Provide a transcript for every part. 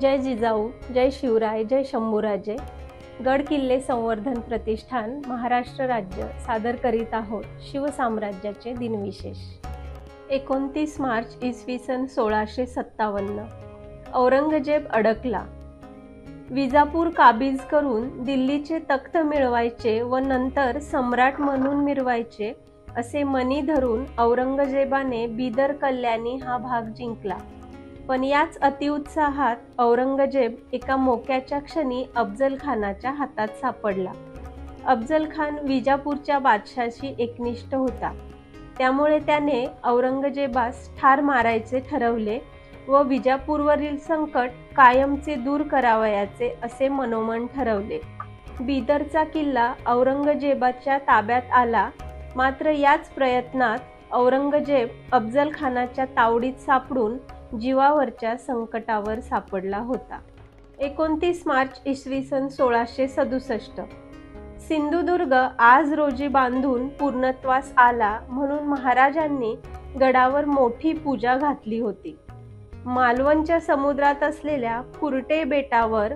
जय जिजाऊ जय शिवराय जय शंभूराजे. गड किल्ले संवर्धन प्रतिष्ठान महाराष्ट्र राज्य सादर करीत आहोत शिवसाम्राज्याचे दिनविशेष. एकोणतीस मार्च इसवी सन सोळाशे सत्तावन्न. औरंगजेब अडकला. विजापूर काबीज करून दिल्लीचे तख्त मिळवायचे व नंतर सम्राट म्हणून मिरवायचे असे मनी धरून औरंगजेबाने बिदर कल्याणी हा भाग जिंकला. पण याच अतिउत्साहात औरंगजेब एका मोक्याच्या क्षणी अफजल खानाच्या हातात सापडला. अफजल खान विजापूरच्या बादशाशी एकनिष्ठ होता. त्यामुळे त्याने औरंगजेबास ठार मारायचे ठरवले व विजापूरवरील संकट कायमचे दूर करावयाचे असे मनोमन ठरवले. बिदरचा किल्ला औरंगजेबाच्या ताब्यात आला मात्र याच प्रयत्नात औरंगजेब अफजल खानाच्या तावडीत सापडून जीवावरच्या संकटावर सापडला होता. एकोणतीस मार्च इसवी सन सोळाशे सदुसष्ट. सिंधुदुर्ग आज रोजी बांधून पूर्णत्वास आला म्हणून महाराजांनी गडावर मोठी पूजा घातली होती. मालवणच्या समुद्रात असलेल्या कुरटे बेटावर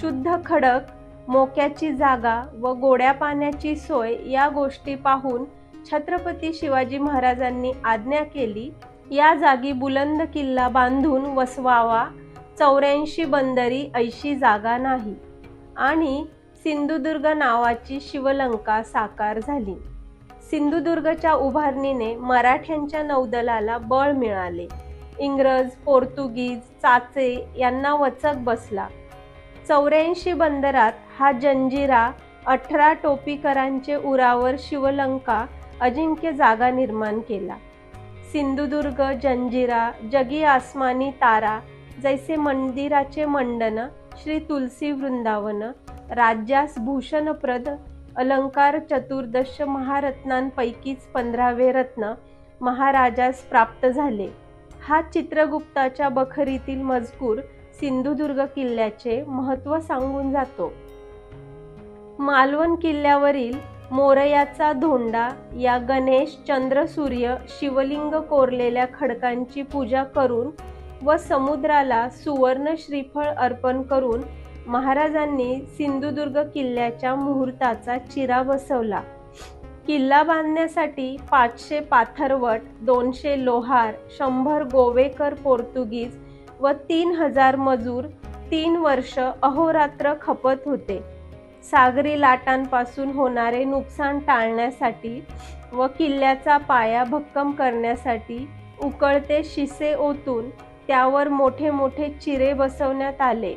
शुद्ध खडक मोक्याची जागा व गोड्या पाण्याची सोय या गोष्टी पाहून छत्रपती शिवाजी महाराजांनी आज्ञा केली या जागी बुलंद किल्ला बांधून वसवावा चौऱ्याऐंशी बंदरी ऐशी जागा नाही. आणि सिंधुदुर्ग नावाची शिवलंका साकार झाली. सिंधुदुर्गच्या उभारणीने मराठ्यांच्या नौदलाला बळ मिळाले. इंग्रज पोर्तुगीज चाचे यांना वचक बसला. चौऱ्याऐंशी बंदरात हा जंजिरा अठरा टोपीकरांचे उरावर शिवलंका अजिंक्य जागा निर्माण केला. सिंधुदुर्ग जंजिरा जगी आसमानी तारा जैसे मंदिराचे मंडन श्री तुलसी वृंदावन राज्यास भूषणप्रद अलंकार चतुर्दश महारत्नांपैकीच पंधरावे रत्न महाराजास प्राप्त झाले. हा चित्रगुप्ताच्या बखरीतील मजकूर सिंधुदुर्ग किल्ल्याचे महत्त्व सांगून जातो. मालवण किल्ल्यावरील मोरयाचा धोंडा या गणेश चंद्रसूर्य शिवलिंग कोरलेल्या खडकांची पूजा करून व समुद्राला सुवर्ण श्रीफळ अर्पण करून महाराजांनी सिंधुदुर्ग किल्ल्याच्या मुहूर्ताचा चिरा बसवला. किल्ला बांधण्यासाठी पाचशे पाथरवट दोनशे लोहार शंभर गोवेकर पोर्तुगीज व तीन हजार मजूर तीन वर्ष अहोरात्र खपत होते. सागरी लाटांपासून होणारे नुकसान टाळण्यासाठी व किल्ल्याचा पाया भक्कम करण्यासाठी उकळते शिसे ओतून त्यावर मोठे मोठे चिरे बसवण्यात आले.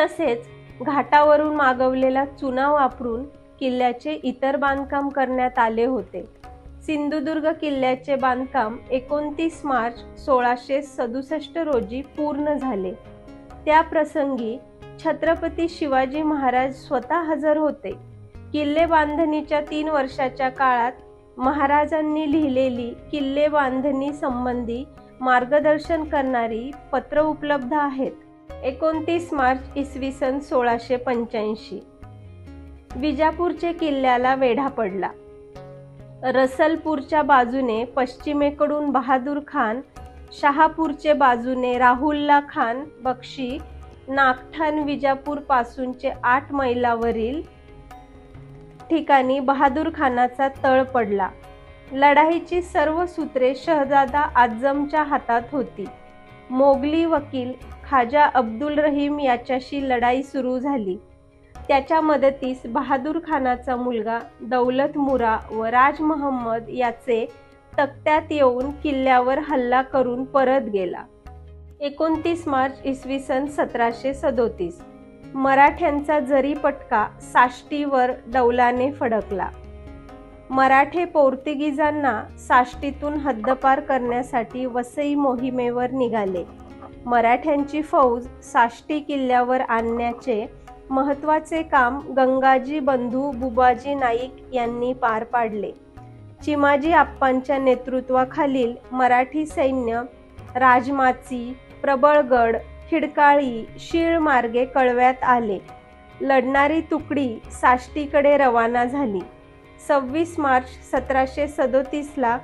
तसेच घाटावरून मागवलेला चुना वापरून किल्ल्याचे इतर बांधकाम करण्यात आले होते. सिंधुदुर्ग किल्ल्याचे बांधकाम एकोणतीस मार्च सोळाशे सदुसष्ट रोजी पूर्ण झाले. त्या प्रसंगी छत्रपती शिवाजी महाराज स्वतः हजर होते. किल्ले बांधणीच्या तीन वर्षाच्या काळात महाराजांनी लिहिलेली किल्ले बांधणी संबंधी मार्गदर्शन करणारी पत्र उपलब्ध आहेत. एकोणतीस मार्च इसवी सन सोळाशे पंच्याऐंशी. विजापूरचे किल्ल्याला वेढा पडला. रसलपूरच्या बाजूने पश्चिमेकडून बहादूर खान शहापूरचे बाजूने राहुल्ला खान बक्षी नागठाण विजापूर पासूनचे आठ मैलावरील ठिकाणी बहादूर खानाचा तळ पडला. लढाईची सर्व सूत्रे शहजादा आजमच्या हातात होती. मोगली वकील खाजा अब्दुल रहीम याच्याशी लढाई सुरू झाली. त्याच्या मदतीस बहादूर खानाचा मुलगा दौलत मुरा व राज महम्मद याचे तक्त्यात येऊन किल्ल्यावर हल्ला करून परत गेला. एकोणतीस मार्च इसवी सन सतराशे सदोतीस. मराठ्यांचा जरी पटका साष्टीवर डौलाने फडकला. मराठे पोर्तुगीजांना साष्टीतून हद्दपार करण्यासाठी वसई मोहिमेवर निघाले. मराठ्यांची फौज साष्टी किल्ल्यावर आणण्याचे महत्त्वाचे काम गंगाजी बंधू बुबाजी नाईक यांनी पार पाडले. चिमाजी आप्पांच्या नेतृत्वाखालील मराठी सैन्य राजमाची प्रबळगड खिडकाळी शीळ मार्गे कळव्यात आले. लढणारी तुकडी साष्टीकडे रवाना झाली. सव्वीस मार्च सतराशे सदोतीसला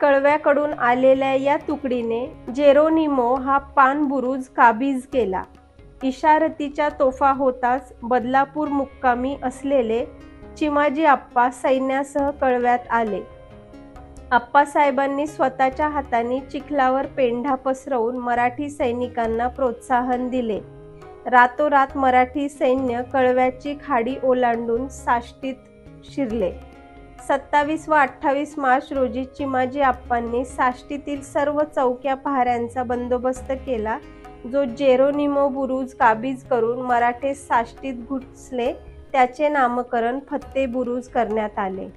कळव्याकडून आलेल्या या तुकडीने जेरोनिमो हा पानबुरुज काबीज केला. इशारतीच्या तोफा होताच बदलापूर मुक्कामी असलेले चिमाजी आप्पा सैन्यासह कळव्यात आले. आप्पासाहेबांनी स्वतःच्या हाताने चिखलावर पेंढा पसरवून मराठी सैनिकांना प्रोत्साहन दिले. रातोरात मराठी सैन्य कळव्याची खाडी ओलांडून साष्टीत शिरले. सत्तावीस व अठ्ठावीस मार्च रोजी चिमाजी आप्पांनी साष्टीतील सर्व चौक्या पहाऱ्यांचा बंदोबस्त केला जो जेरोनिमो बुरुज काबीज करून मराठे साष्टीत घुसले त्याचे नामकरण फत्ते बुरुज करण्यात आले.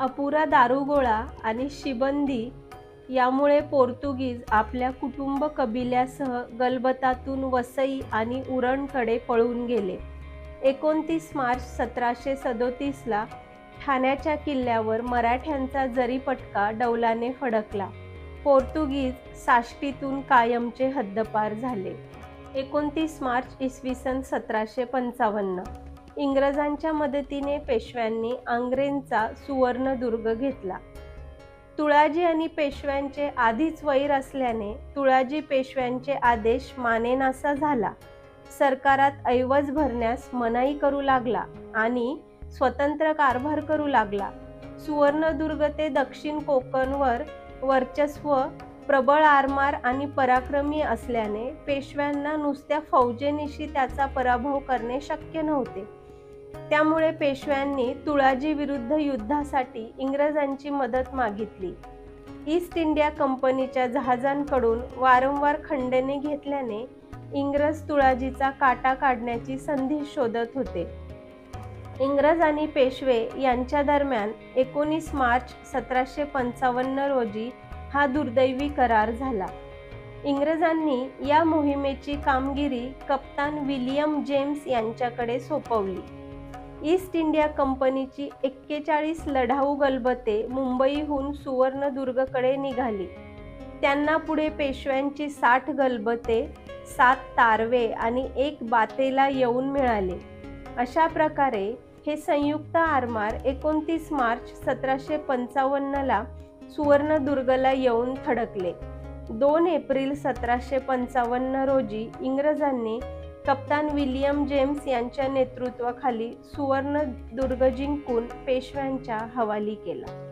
अपुरा दारुगोळा आणि शिबंदी यामुळे पोर्तुगीज आपल्या कुटुंब कबिल्यासह गलबतातून वसई आणि उरणकडे पळून गेले. एकोणतीस मार्च सतराशे सदोतीसला ठाण्याच्या किल्ल्यावर मराठ्यांचा जरीपटका डौलाने फडकला पोर्तुगीज साष्टीतून कायमचे हद्दपार झाले. एकोणतीस मार्च इसवी सन सतराशे पंचावन्न इंग्रजांच्या मदतीने पेशव्यांनी आंग्रेंचा सुवर्णदुर्ग घेतला. तुळाजी आणि पेशव्यांचे आधीच वैर असल्याने तुळाजी पेशव्यांचे आदेश मानेनासा झाला. सरकारात ऐवज भरण्यास मनाई करू लागला आणि स्वतंत्र कारभार करू लागला. सुवर्णदुर्ग ते दक्षिण कोकणवर वर्चस्व प्रबळ आरमार आणि पराक्रमी असल्याने पेशव्यांना नुसत्या फौजेनिशी त्याचा पराभव करणे शक्य नव्हते. त्यामुळे पेशव्यांनी तुळाजी विरुद्ध युद्धासाठी इंग्रजांची मदत मागितली. ईस्ट इंडिया कंपनीच्या जहाजांकडून वारंवार खंडने घेतल्याने इंग्रज तुळाजीचा काटा काढण्याची संधी शोधत होते. इंग्रज आणि पेशवे यांच्या दरम्यान एकोणीस मार्च सतराशे पंचावन्न रोजी हा दुर्दैवी करार झाला. इंग्रजांनी या मोहिमेची कामगिरी कप्तान विलियम जेम्स यांच्याकडे सोपवली. ईस्ट इंडिया कंपनीची एक्केचाळीस लढाऊ गलबते मुंबईहून सुवर्णदुर्गकडे निघाली. त्यांना पुढे पेशव्यांची साठ गलबते सात तारवे आणि एक बातेला येऊन मिळाले. अशा प्रकारे हे संयुक्त आरमार एकोणतीस मार्च सतराशे पंचावन्नला सुवर्णदुर्गला येऊन थडकले. दोन एप्रिल सतराशे पंचावन्न रोजी इंग्रजांनी कप्तान विलियम जेम्स यांच्या नेतृत्वाखाली सुवर्णदुर्ग जिंकून पेशव्यांच्या हवाली केला.